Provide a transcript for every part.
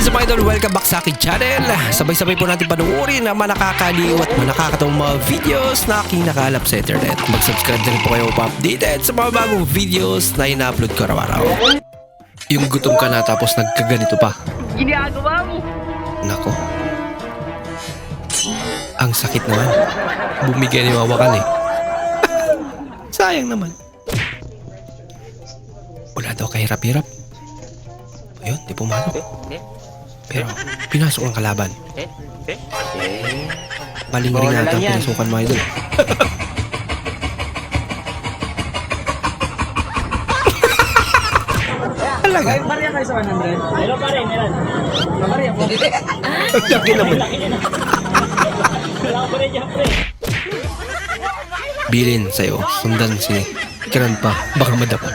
Up mga idol? Welcome back sa aking channel. Sabay-sabay po natin panuorin ang mga nakakaliw at mga nakakatawang mga videos na aking nakalap sa internet. Mag-subscribe na rin po kayo pa-updated sa mga bagong videos na ina-upload ko araw-araw. Yung gutom ka na tapos nagkaganito pa. Ginagawa mo. Nako. Ang sakit naman. Bumigay ni Wawakan eh. Sayang naman. Wala daw kahirap-hirap. Ayun, di pumasok. Pero pinasok ang kalaban. Maling rin Bola ata yan. pinasukan mo idol. Talaga? Barya kayo sa 100? Meron pa rin, meron. Barya po. Ang laki naman. Bilin sa'yo. Sundan si Kiran pa. Baka madapa.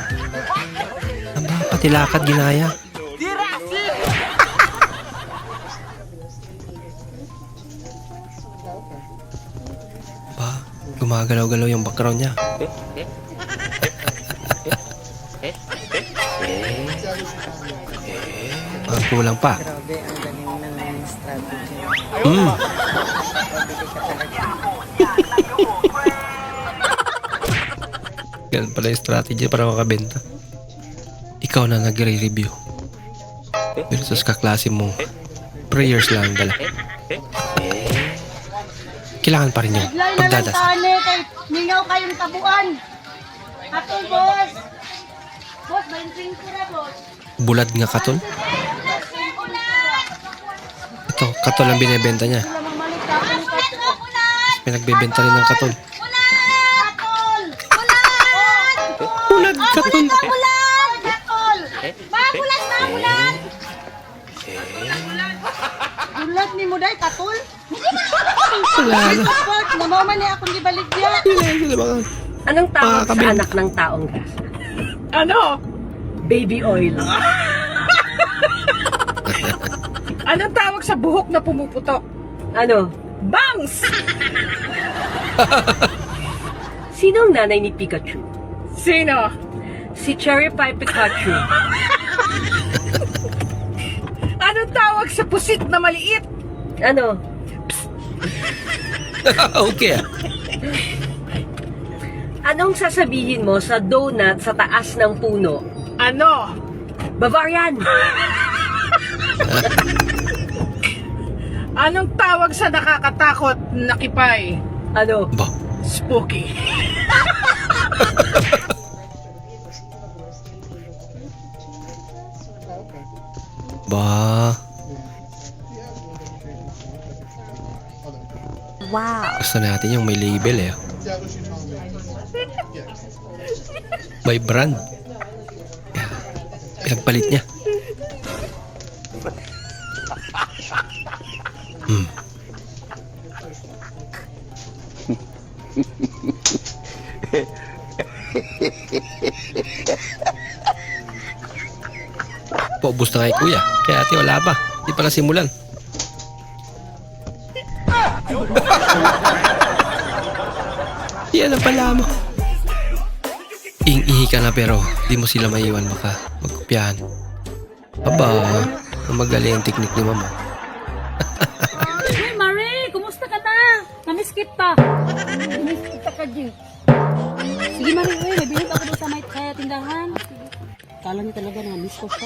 Aba, pati lakad ginaya. Gumagalaw-galaw yung background niya. Ang kulang pa. Grabe, ang galing ng strategy. Mm. Ganun pala yung strategy para makabenta. Ikaw na nagre-review. Versus kaklase mo, prayers lang ang dala. Kailangan pa rin yung pagdadasal. ningaw kayong tabuan. Atol boss. Boss, 20 ko na boss. Bulad nga katol. Ito, katol ang binibenta niya. Katol. Pinagbebenta rin ng katol. Bulad katol. Bulan! Katol! Mabulas na bulan! Bulat ni mo day katol? Na. Sport, namaman ni akong gibaligya. Sila mga Anong tawag sa Makakabenta. anak ng taong gas? Ano? Baby oil. Anong tawag sa buhok na pumuputok? Ano? Bangs! Sino ang nanay ni Pikachu? Sino? Si Cherry Pie Pikachu. Anong tawag sa pusit na maliit? Ano? okay. Anong sasabihin mo sa donut sa taas ng puno? Ano? Bavarian! Anong tawag sa nakakatakot na kipay? Ano? Ba, Spooky. ba. Wow. Gusto natin yung may label eh. By brand. Yeah. Pinagpalit niya. Hmm. Paubos na kay kuya. Kaya ate wala pa. Di pala simulan. Yan ang pala mo. Ing-ihi ka na pero di mo sila maiwan baka magkopyahan. Aba, magaling ang teknik ni mama. Hey Marie, kumusta ka na? Namiskip pa. Namiskip ka ka, G. Sige Marie, uy, may bilog ako doon sa may kaya tindahan. Kala niya talaga na miss ko pa.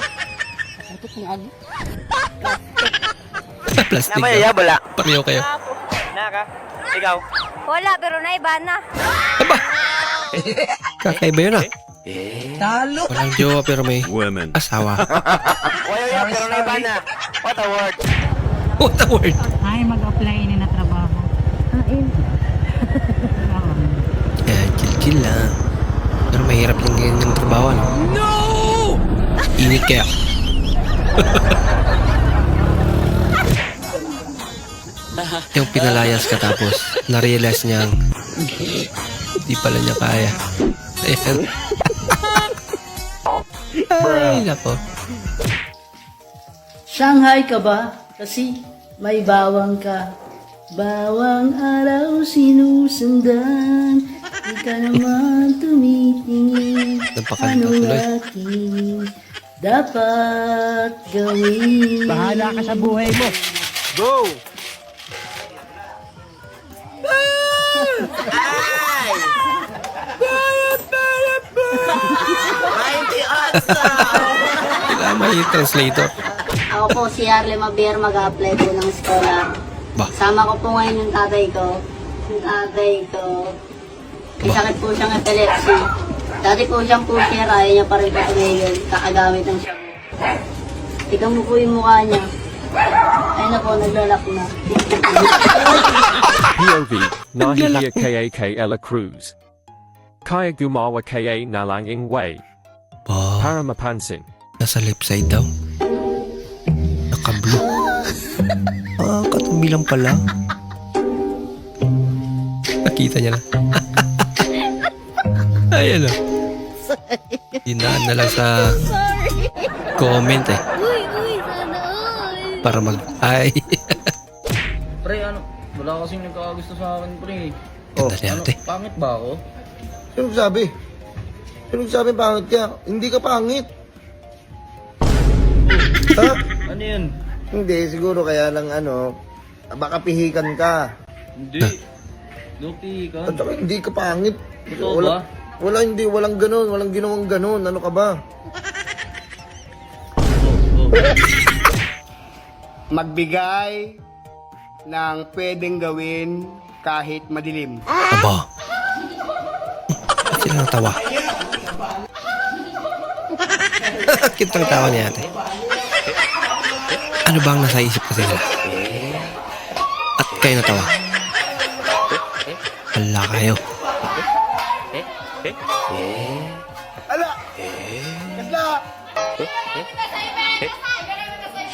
Kapatid ng agi. Plastic. Namaya daw. ya, wala. Pareho kayo. Naka, ikaw. Wala, pero naiba na. Kakaiba yun ah. Talo. Walang jowa pero may asawa. Wala yan, pero naiba na. What a word. What a word. Ay, mag-apply ini na trabaho. Kaya chill-chill lang. Pero mahirap yung ganyan yung trabaho. No! no! Init kaya. yung pinalayas ka tapos na-realize niyang di pala niya kaya. Ayan. Ay, nako. Shanghai ka ba? Kasi may bawang ka. Bawang araw sinusundan. Di ka naman tumitingin. Napakanta Anong tuloy. aking dapat gawin. Bahala ka sa buhay mo. Go! Wala may translator. Ako po si Arle Mabier, mag-apply po ng eskwela. Ba? Sama ko po ngayon yung tatay ko. Yung tatay ko, may sakit po siyang epilepsy. Dati po siyang pusher, ayaw niya pa rin po tumigil. Kakagamit ng siya. Tignan mo po yung mukha niya. Ayun na po, naglalak na. POV, Nahihiya KA Ella Cruz. Kaya gumawa KA Nalanging Way. Para mapansin. nasa left side daw. Naka-blue. Ah, katabi lang pala. Nakita niya na. Ayan o. Dinaan na lang sa comment eh. Uy, uy, sana all. Para mag... Ay. Pre, ano? Wala kasing nagkakagusto sa akin, pre. Ganda ni ate. Pangit ba ako? Sino sabi? Sino sabi pangit ka? Hindi ka pangit. ha? Ano yun? Hindi, siguro kaya lang ano, baka pihikan ka. Hindi. Lupi ka. At saka hindi ka pangit. Totoo wala, ba? Wala, hindi. Walang ganun. Walang ginawang ganun. Ano ka ba? Magbigay ng pwedeng gawin kahit madilim. Aba. Sila natawa. Kitang tawa ni ate. Ano bang nasa isip kasi nila? At kayo natawa. Hala kayo. Ala! Kasla!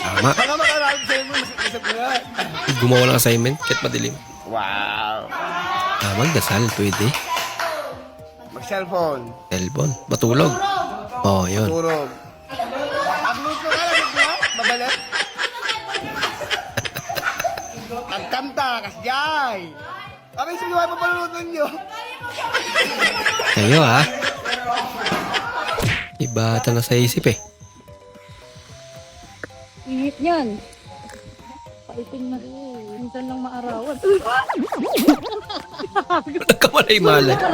Tama. Nga. Gumawa ng assignment kahit madilim. Wow! Ah, magdasal. Pwede. Mag-cellphone. Cellphone. Matulog. Oh, yun. Turog. Upload ko ka lang, di ba? Mabalat. Magkanta, kasjay! Abay, sige, may papalunod ninyo. Kayo ha. Iba ata na sa isip eh. Init yan. Paiting na rin. Minsan lang maarawan. Nagkamalay-malay.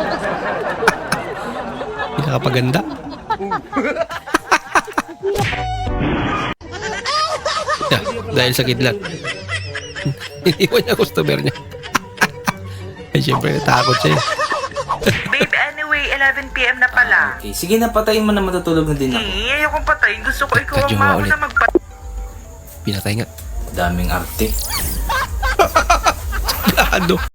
Pinakapaganda. Yeah, dahil sa kidlat. Iniwan niya customer niya. Ay, syempre, natakot siya. eh. Babe, anyway, 11pm na pala. Okay, sige na, patayin mo na matutulog na din ako. Eh, ayokong patayin. Gusto ko ikaw ang Kadyuma mauna ulit. na magpatay. Pinatay nga. Daming arte. Plano.